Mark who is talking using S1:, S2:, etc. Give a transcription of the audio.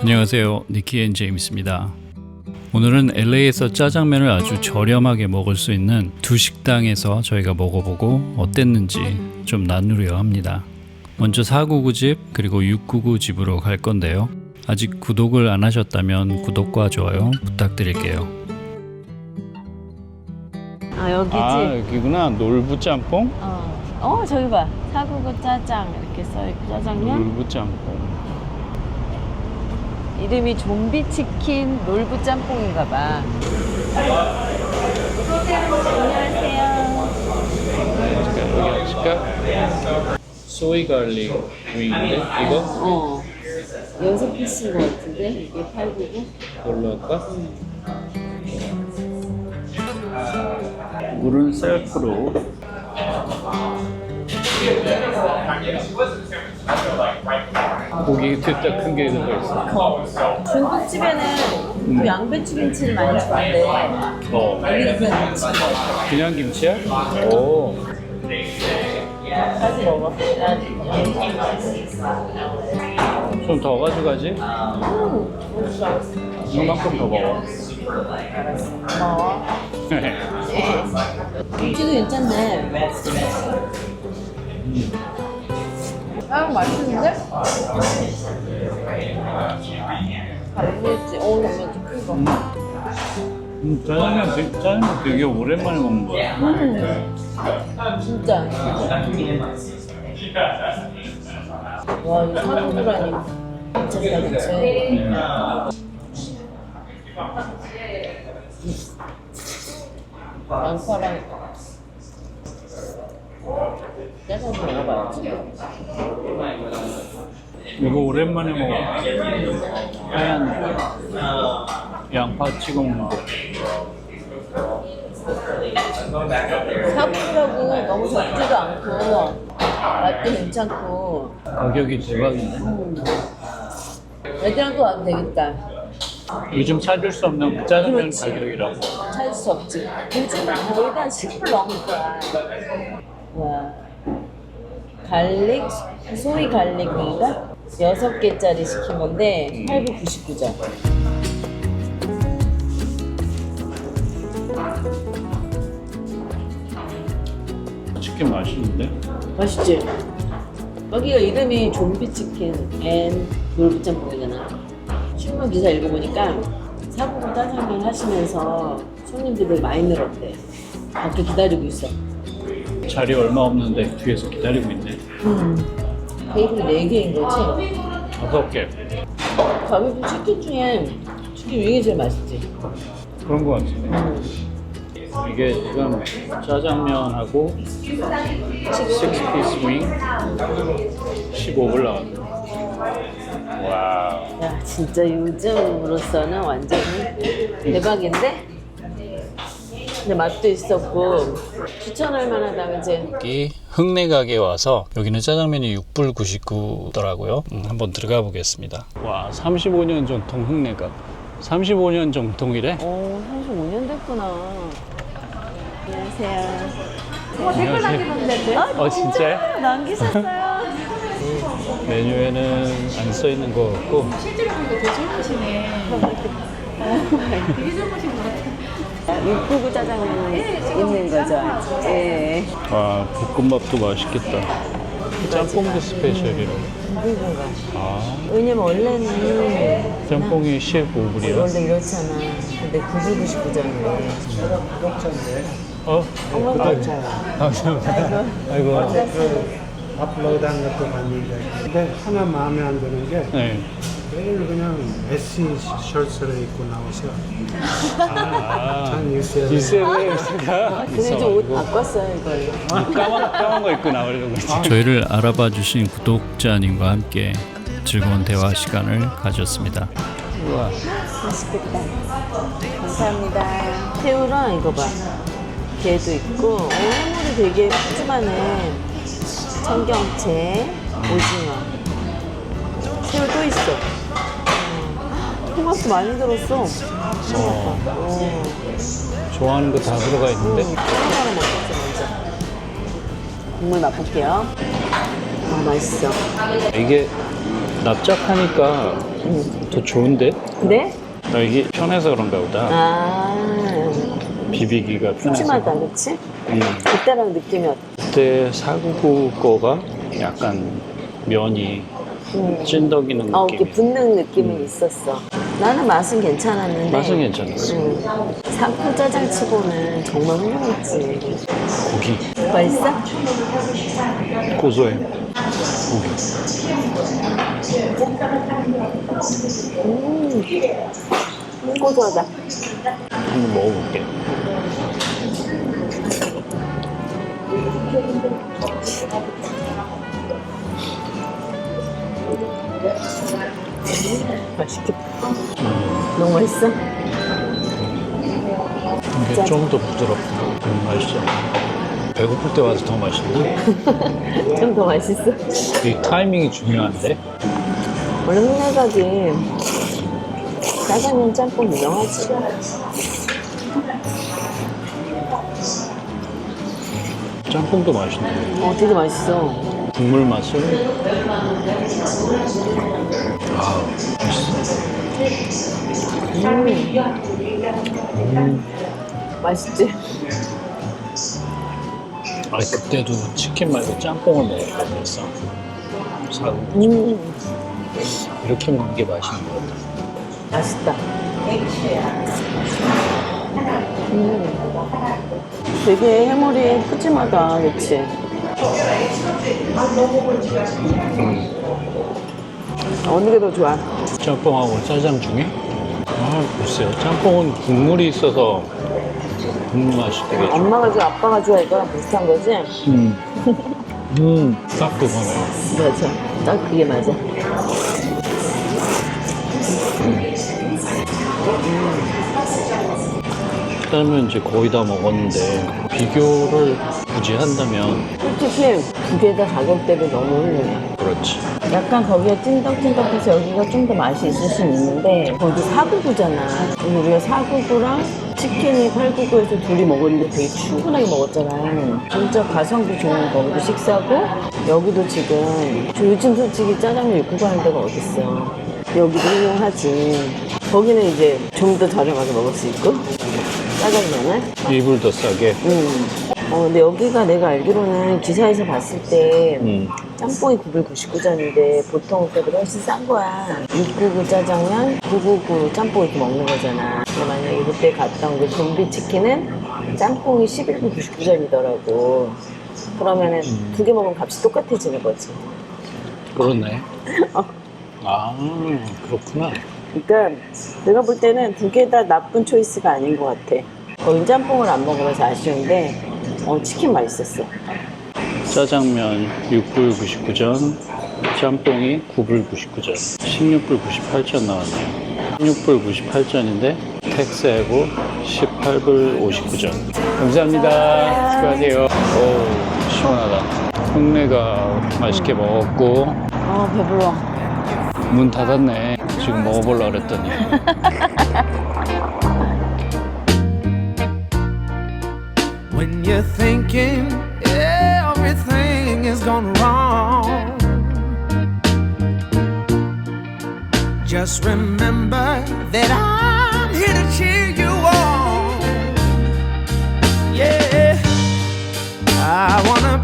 S1: 안녕하세요. 니키 앤 제임스입니다. 오늘은 LA에서 짜장면을 아주 저렴하게 먹을 수 있는 두 식당에서 저희가 먹어보고 어땠는지 좀 나누려 합니다. 먼저 499집 그리고 699집으로 갈 건데요. 아직 구독을 안 하셨다면 구독과 좋아요 부탁드릴게요.
S2: 아 여기지?
S1: 아 여기구나 놀부 짬뽕?
S2: 어. 어 저기 봐 사구구 짜장 이렇게 써있고 짜장면
S1: 놀부 짬뽕.
S2: 이름이 좀비 치킨 놀부 짬뽕인가 봐 안녕하세요
S1: 여기 앉을까? 소이 갈릭 윙인데 이거
S2: 어 여섯 피스인 것 같은데 이게 899?
S1: 뭘로 할까? 물은 셀프로 고기 진짜 큰 게 들어있어?
S2: 중국집에는 그 양배추 김치를 많이 주는데
S1: 어.
S2: 여기는 그냥
S1: 김치야? 오.
S2: 다시 먹어.
S1: 좀 더 가져가지? 이만큼 더 먹어.
S2: 고마워. 김치도 괜찮네 아 맛있는데? 잘모르겠지. 어우 잠깐 좀 큰거.
S1: 음, 짜장면, 되게- 짜장면 되게 오랜만에 먹는 거야
S2: 진짜. 와 이거 사고라니 미쳤다 그치? 양파랑 짜장면 먹어봐야지
S1: 이거 오랜만에 먹어. 하얀 양파 찍어 먹는 거.
S2: 사고라고 너무 적지도 않고 맛도 괜찮고.
S1: 가격이 대박이네.
S2: 애들하고 가면 되겠다.
S1: 요즘 찾을 수 없는 짜장면
S2: 그렇지.
S1: 가격이라고.
S2: 찾을 수 없지. 요즘은 거의 다 10불 넘으니까 와 갈릭 소이 갈릭인가? 여섯 개짜리 시킨 건데 899점
S1: 치킨 맛있는데?
S2: 맛있지? 여기가 이름이 좀비 치킨 앤 놀부짬뽕이잖아 신문 기사 읽어보니까 사고구 짜장면 하시면서 손님들이 많이 늘었대 밖에 기다리고 있어
S1: 자리 얼마 없는데 뒤에서 기다리고 있네.
S2: 테이블이 4개인 거지?
S1: 다섯 개.
S2: 가격이 치킨 중에 치킨 윙이 제일 맛있지?
S1: 그런 거 같은데 이게 지금 짜장면하고 6피스 윙 15불 나왔네. 와우.
S2: 야 진짜 요즘으로서는 완전히 대박인데? 근데 맛도 있었고 추천할 만하다면 이제
S1: 여기 흑내 가게 와서 여기는 짜장면이 6불 99더라고요. 음, 한번 들어가 보겠습니다. 와, 35년 전통 흑내가 35년 전통이래.
S2: 오 35년 됐구나 안녕하세요
S1: 안녕하세요. 어, 진짜요?
S2: 남기셨어요
S1: 메뉴에는 안 써 있는 것 같고
S3: 실제로 보니까 되게 젊으시네. 되게 젊으신 것 같아요.
S2: 육구구 짜장면 있는 거죠 예
S1: 와, 볶음밥도 맛있겠다. 짬뽕도 스페셜이라고.
S2: 육구구가
S1: 아,
S2: 왜냐면 원래는
S1: 짬뽕이 15불이야.
S2: 원래 이렇잖아 근데 999점이래
S1: 어?
S2: 어머
S1: 감사합니다. 아이고.
S4: 업로드한 것도 봤는데 근데 하나 마음에 안 드는 게
S1: 네.
S4: 매일 그냥 SC 셔츠를 입고 나오셔
S1: 아,
S4: 전 UCLA
S1: 유세가
S2: 근데 이제 옷 바꿨어요 이걸로
S1: 까만, 까만 거 입고 나오려고 저희를 알아봐 주신 구독자님과 함께 즐거운 대화 시간을 가졌습니다. 우와.
S2: 맛있겠다. 감사합니다. 새우랑 이거 봐. 게도 있고, 오, 해물이 되게 푸짐하네. 청경채, 오징어. 새우 또 있어. 음. 토마토 많이 들었어. 어.
S1: 좋아하는 거 다 들어가 있는데
S2: 하나하나 먹겠지, 먼저. 국물 맛볼게요. 아, 맛있어.
S1: 이게 납작하니까 더 좋은데?
S2: 그래?
S1: 나 이게 편해서 그런가 보다.
S2: 아,
S1: 비비기가 편해서.
S2: 푸짐하다, 그치?
S1: 음.
S2: 그때랑 느낌이 어때?
S1: 그때 사구구 거가 약간 면이
S2: 음.
S1: 찐덕이는
S2: 어, 이렇게
S1: 느낌이.
S2: 붙는 느낌이 있었어. 나는 맛은 괜찮았는데.
S1: 맛은 괜찮았어.
S2: 음, 사쿠 짜장치고는 정말 훌륭했지.
S1: 고기
S2: 맛있어?
S1: 고소해. 고기.
S2: 음, 고소하다.
S1: 한번 먹어볼게.
S2: 맛있겠다. 너무 맛있어?
S1: 이게 좀 더 부드럽고 음, 맛있어. 배고플 때 와서 더 맛있네.
S2: 좀 더 맛있어?
S1: 이 타이밍이 중요한데.
S2: 원래 흑내각이 짜장면 짬뽕 유명하지.
S1: 짬뽕도 맛있네.
S2: 어, 되게 맛있어.
S1: 국물 맛을. 아, 맛있어.
S2: 맛있지?
S1: 아, 그때도 치킨 말고 짬뽕을 먹었거든요. 사고
S2: 음,
S1: 이렇게 먹는 게 맛있는 것 같아.
S2: 맛있다. 음, 되게 해물이 푸짐하다, 그치? 어느 게 더 좋아?
S1: 짬뽕하고 짜장 중에? 아, 글쎄요. 짬뽕은 국물이 있어서 국물 맛이 되게 좋아.
S2: 엄마가 좋아, 아빠가 좋아, 이거랑 비슷한 거지?
S1: 음. 음, 딱 그거네요.
S2: 맞아. 딱 그게 맞아.
S1: 짜장면 이제 거의 다 먹었는데 비교를 굳이 한다면
S2: 솔직히 두 개 다 가격대가 너무 훌륭해.
S1: 그렇지.
S2: 약간 거기가 찐덕찐덕해서 여기가 좀 더 맛이 있을 수 있는데 거기 사구구잖아. 근데 우리가 사구구랑 치킨이 팔구구에서 둘이 먹었는데 되게 충분하게 먹었잖아. 진짜 가성비 좋은 거기도 식사고 여기도 지금 저 요즘 솔직히 짜장면 육구 가는 데가 어딨어. 여기도 훌륭하지. 거기는 이제 좀 더 저렴하게 먹을 수 있고 짜장면을
S1: 이불 더 싸게.
S2: 음. 어, 근데 여기가 내가 알기로는 기사에서 봤을 때
S1: 음.
S2: 짬뽕이 999전인데 보통 그때보다 훨씬 싼 거야. 699 짜장면, 999 짬뽕 이렇게 먹는 거잖아. 근데 만약에 그때 갔던 그 좀비 치킨은 짬뽕이 11분 99전이더라고. 그러면은 두개 먹으면 값이 똑같아지는 거지.
S1: 그렇네.
S2: 어.
S1: 아, 그렇구나.
S2: 그러니까 내가 볼 때는 두 개 다 나쁜 초이스가 아닌 것 같아. 거긴 짬뽕을 안 먹어봐서 아쉬운데 어, 치킨 맛있었어.
S1: 짜장면 6불 99전, 짬뽕이 9불 99전, 16불 98전 나왔네요. 16불 98전인데 텍스하고 18불 59전. 감사합니다. 수고하세요. 오, 시원하다. 흉내가 맛있게 먹었고
S2: 어, 배불러.
S1: 문 닫았네. 지금 먹어보려고 그랬더니.
S5: When you're thinking everything is gone wrong, just remember that I'm here to cheer you on. Yeah, I want